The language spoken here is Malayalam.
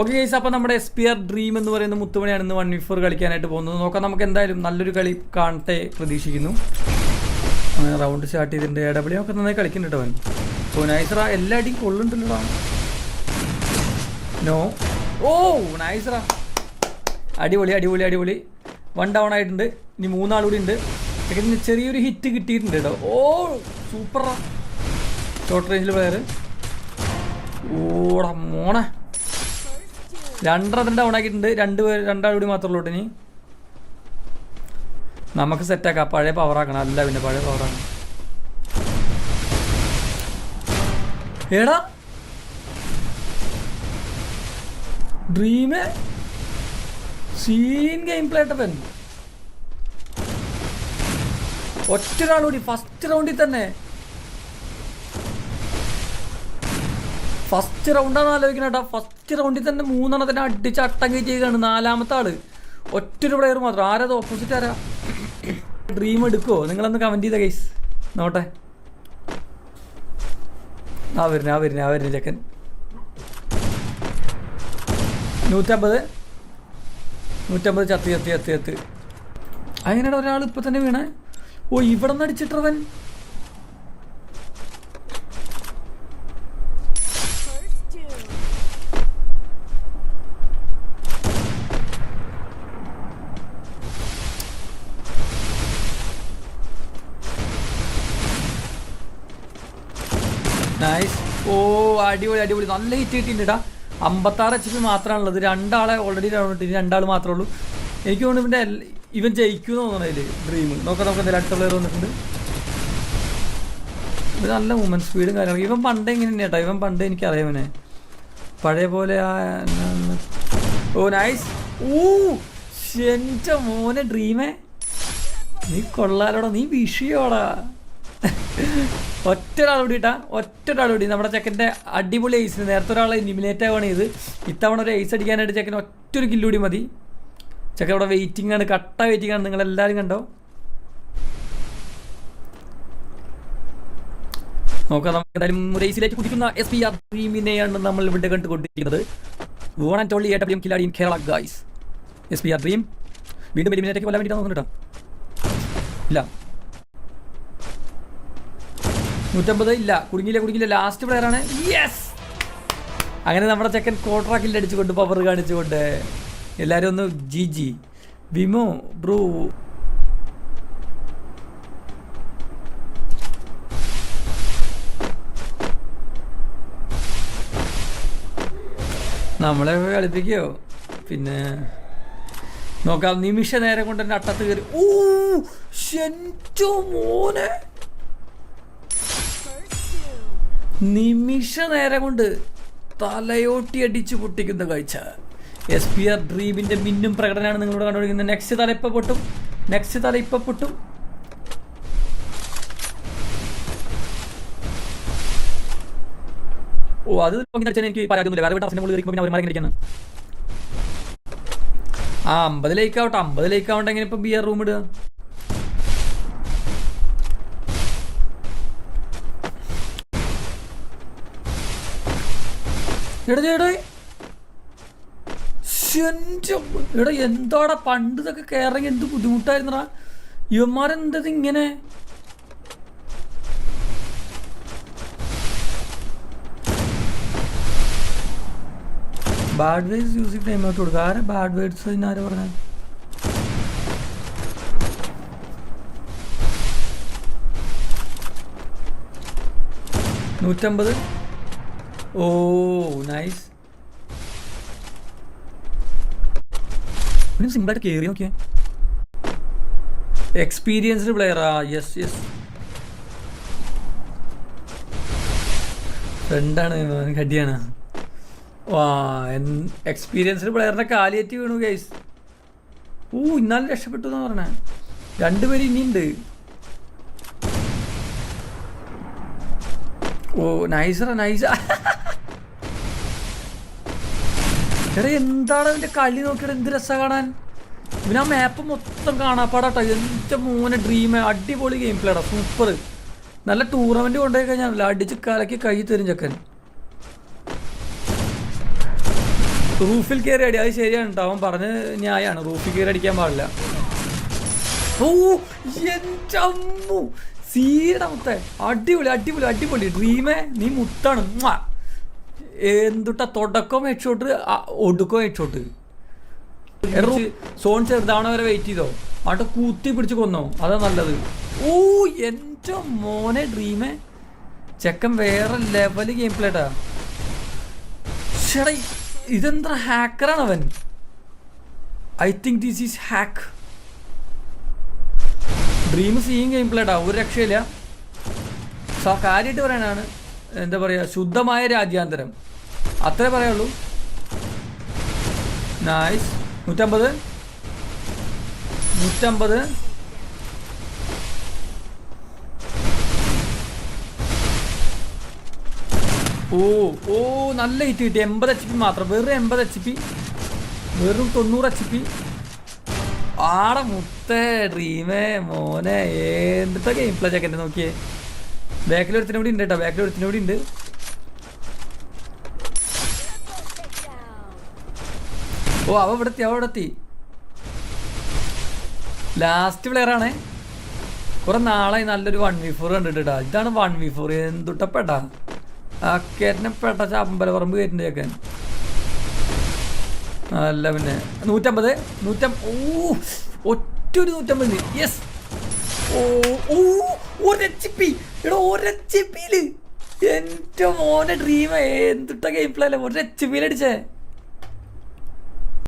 ഓക്കെ ഗൈസ് അപ്പോൾ നമ്മുടെ എസ് പി ആർ ഡ്രീം എന്ന് പറയുന്ന മുത്തുമണിയാണ് ഇന്ന് വൺ വി ഫോർ കളിക്കാനായിട്ട് പോകുന്നത്. നോക്കാം നമുക്ക് എന്തായാലും നല്ലൊരു കളി കാണട്ടെ പ്രതീക്ഷിക്കുന്നു. അങ്ങനെ റൗണ്ട് സ്റ്റാർട്ട് ചെയ്തിട്ടുണ്ട്. എ ഡബ്ല്യു ഒക്കെ നന്നായി കളിക്കുന്നുണ്ട് അവൻ. സോ നൈസറ എല്ലാ അടിയും കൊള്ളുന്നുണ്ടല്ലോ. നോ ഓ നൈസറ അടിപൊളി അടിപൊളി അടിപൊളി. വൺ ഡൗൺ ആയിട്ടുണ്ട്. ഇനി മൂന്നാൾ കൂടി ഉണ്ട്. സെക്കൻഡിന് ചെറിയൊരു ഹിറ്റ് കിട്ടിയിട്ടുണ്ട് കേട്ടോ ഓ സൂപ്പറാ ഷോർട്ട് റേഞ്ചിൽ പ്ലെയർ ഓടാ മോണെ രണ്ടെണ്ണത്തിന് ഡൗൺ ആക്കിയിട്ടുണ്ട് രണ്ട് പേര് രണ്ടാൾ കൂടി മാത്രമേ ഉള്ളൂ ഇനി. നമുക്ക് സെറ്റാക്കാം പഴയ പവർ ആക്കണം. അല്ല പിന്നെ പഴയ സീൻ ഗെയിം പ്ലേട്ടപ്പൻ ഒറ്റ ഒരാൾ കൂടി. ഫസ്റ്റ് റൗണ്ടിൽ തന്നെ ഫസ്റ്റ് റൗണ്ടാണ് ആലോചിക്കണേട്ടാ ഫസ്റ്റ് റൗണ്ടിൽ തന്നെ മൂന്നെണ്ണത്തിന് അടിച്ച് അട്ടങ്ക് ചെയ്യുകയാണ് നാലാമത്തെ ആൾ. ഒറ്റൊരു പ്ലെയർ മാത്രം. ആരത് ഓപ്പോസിറ്റ് ആരാ? ഡ്രീം എടുക്കുമോ നിങ്ങളൊന്ന് കമന്റ് ചെയ്ത കേസ് നോട്ടെ. ആ വരുന്ന ആ വരുന്ന ആ വരുന്ന ചെക്കൻ. നൂറ്റമ്പത്. നൂറ്റമ്പത് ചത്തി ചത്തി ചത്തി ചത്ത്. അങ്ങനെയാണ് ഒരാൾ ഇപ്പൊ തന്നെ വീണേ. ഓ ഇവിടെ നിന്ന് അടിച്ചിട്ടവൻ. നൈസ് ഓ അടിപൊളി അടിപൊളി. നല്ല ഹിറ്റ് കിട്ടിയിട്ടുണ്ടാ അമ്പത്താറ് എച്ച് പി മാത്രമാണുള്ളത്. രണ്ടാളെ ഓൾറെഡി ഇനി രണ്ടാൾ മാത്രമേ ഉള്ളൂ. എനിക്ക് തോന്നുന്നു ഇവന്റെ ഇവൻ ജയിക്കും തോന്നണതിൽ ഡ്രീം നോക്കാം നമുക്ക് എന്തെങ്കിലും അടുത്ത പ്ലെയർ വന്നിട്ടുണ്ട്. ഇത് നല്ല മൂമെന്റ് സ്പീഡും കാര്യങ്ങളും ഇവൻ പണ്ട് എങ്ങനെ തന്നെയാട്ടോ ഇവൻ പണ്ട് എനിക്കറിയാം ഇവനെ. പഴയ പോലെ ആ ഓ നൈസ് ഓ എന്റെ മോനെ ഡ്രീമേ നീ കൊള്ളാലോടാ. നീ വിഷയോടാ ഒറ്റൊരാൾ ഇട്ടാ ഒറ്റ ഒരാൾ കൂടി നമ്മുടെ ചെക്കന്റെ അടിപൊളി ഐസിന് നേരത്തെ ഒരാളെ ഇനിമിനേറ്റ് ആവുകയാണ് ഇത് ഇത്തവണ ഒരു ഐസ് അടിക്കാനായിട്ട് ചെക്കൻ ഒറ്റ ഒരു കില്ല് കൂടി മതി. ചെക്കൻ അവിടെ വെയിറ്റിംഗ് ആണ് കട്ട വെയിറ്റിംഗ് ആണ്. നിങ്ങൾ എല്ലാവരും കണ്ടോ? നോക്കാം നമുക്ക് എന്തായാലും റേസിലേക്ക് കുടിക്കുന്ന എസ് പി ആർ ഡ്രീമിനെയാണ് നമ്മൾ ഇവിടെ കണ്ടുകൊണ്ടിരിക്കുന്നത്. വോൺ ആൻഡ് ടോളി W കിലാടി in Kerala guys S P R Dream വീണ്ടും എലിമിനേറ്റ് കൊല്ലാൻ വേണ്ടിയിട്ടാണ് കേട്ടോ. ഇല്ല. നൂറ്റമ്പത് ഇല്ല കുടുങ്ങിയില്ല കുടുങ്ങിയില്ല. ലാസ്റ്റ് പ്ലെയർ ആണ്. യെസ് അങ്ങനെ നമ്മുടെ ചെക്കൻ കോട്രാക്കിൽ അടിച്ചുകൊണ്ട് പവർ കാണിച്ചുകൊണ്ട് എല്ലാവരും ഒന്ന് ജി ജി വിമോ ബ്രൂ. നമ്മളെ കളിപ്പിക്കോ? പിന്നെ നോക്കാം നിമിഷ നേരം കൊണ്ട് തന്നെ അട്ടത്ത് കയറി. ഓ ശെന്റോ മോനെ. നിമിഷ നേരം കൊണ്ട് തലയോട്ടി അടിച്ചു പൊട്ടിക്കുന്ന കാഴ്ച. എസ് പി ആർ ഡ്രീമിന്റെ മിന്നും പ്രകടനമാണ് നിങ്ങളോട് കണ്ടുപിടിക്കുന്നത് നെക്സ്റ്റ് തല ഇപ്പൊ പൊട്ടും. നെക്സ്റ്റ് തല ഇപ്പൊ പൊട്ടും. ഓ അത് എനിക്ക് പരാതിയൊന്നുമില്ല വേറെ പിന്നെ അവർ ആ അമ്പതിലേക്ക് ആവട്ടെ. അമ്പതിലേക്ക് ആവട്ടെ എങ്ങനെ ഇപ്പൊ ബിയർ റൂം ഇടുക. എടാ എന്താടാ പണ്ട് ഇതൊക്കെ കയറി എന്ത് ബുദ്ധിമുട്ടായിരുന്നടാ? ഇവന്മാരെന്തത് ഇങ്ങനെ? ബാഡ് വേർഡ്സ് യൂസ് ചെയ്ത് ടൈം കൊടുക്കുക ആരെ ബാഡ് വേർഡ്സ് ആര് പറഞ്ഞ? നൂറ്റമ്പത്? ഓ നൈസ് സിമ്പിളായിട്ട് കയറി നോക്കിയേ. എക്സ്പീരിയൻസ്ഡ് പ്ലെയറാ യെസ് യെസ് ഫ്രണ്ടാണ് കടിയാണ് വാ എക്സ്പീരിയൻസ്ഡ് പ്ലെയറിന്റെ കാലിയേറ്റ് വീണു ഗൈസ് ഓ ഇന്നാലും രക്ഷപ്പെട്ടു എന്നാ പറഞ്ഞേ. രണ്ടുപേരും ഇനിയുണ്ട്. ഓ നൈസർ നൈസ എന്താണ് അതിന്റെ കളി നോക്കിയിട്ട് എന്ത് രസ കാണാൻ? ഇവന് ആ മാപ്പ് മൊത്തം കാണാപ്പാടാട്ടോ. എന്റെ മോനെ ഡ്രീം അടിപൊളി ഗെയിം പ്ലേടാ സൂപ്പർ നല്ല ടൂർണമെന്റ് കൊണ്ടുപോയി കഴിഞ്ഞാൽ അടിച്ച് കലക്കി കൈ തരും ചെക്കൻ. റൂഫിൽ കയറി അടി അത് ശരിയാണ് കേട്ടോ അവൻ പറഞ്ഞ് ന്യായാണ്. റൂഫിൽ കയറി അടിക്കാൻ പാടില്ല. ഓ എന്റെ സീയുടെ മുത്തേ. അടിപൊളി അടിപൊളി അടിപൊളി. ഡ്രീമേ നീ മുത്താണ്. എന്തുട്ട തുടക്കം ഹെഡ്ഷോട്ട് ഒടുക്കം ഹെഡ്ഷോട്ട് സോൺ ചെറുതാവണ വരെ വെയിറ്റ് ചെയ്തോ. അവിടെ കൂത്തി പിടിച്ച് കൊന്നോ. അതാ നല്ലത്. ഓ എന്റെ മോനെ ഡ്രീമേ ചെക്കൻ വേറെ ലെവൽ ഗെയിം പ്ലേട്ടാ ഇതെന്താ ഹാക്കറാണ് അവൻ I think this is hack Dream സീയും game പ്ലേട്ടാ ഒരു രക്ഷയില്ല. സോ കാര്യമായിട്ട് പറയാനാണ് എന്താ പറയുക ശുദ്ധമായ രാജ്യാന്തരം. അത്രേ പറയുള്ളൂ നൈസ് നൂറ്റമ്പത്. നൂറ്റമ്പത്. ഓ ഓ നല്ല ഹിറ്റ് കിട്ടി. എൺപത് എച്ച് പി മാത്രം. വെറും എൺപത് എച്ച് പി വെറും തൊണ്ണൂറ് എച്ച് പി ആടെ മുത്തേ ഡ്രീമേ മോനെ എന്തിട്ട ഗെയിം പ്ലേ ചെക്കന്റെ നോക്കിയേ. ബാക്കിൽ ഒരുത്തിനും കൂടി ഉണ്ട് കേട്ടോ ബാക്കിൽ ഒരുത്തിനും കൂടി ഉണ്ട്. ഓ അവ ഇവിടെ എത്തി അവ ഇവിടെ എത്തി. ലാസ്റ്റ് പ്ലെയർ ആണേ. കുറെ നാളായി നല്ലൊരു വൺ വി ഫോർ കണ്ടിട്ടാ ഇതാണ് വൺ വി ഫോർ എന്തുട്ടപ്പെട്ടാ ആ കേട്ടനെ പെട്ട ചമ്പലപ്പറമ്പ് കയറ്റിന്റെ ചേക്കൻ. അല്ല പിന്നെ. നൂറ്റമ്പത്? നൂറ്റം ഓ ഒറ്റൊരു നൂറ്റമ്പത് യെസ് ഓ ഓ ഒരച്ചിപ്പി എടാ ഒരു എച്ച് പിയിൽ എന്റെ മോനെ ഡ്രീം എന്തുട്ട ഗെയിം പ്ലേ അല്ലേ ഒരച്ചിപ്പിയിലടിച്ചേ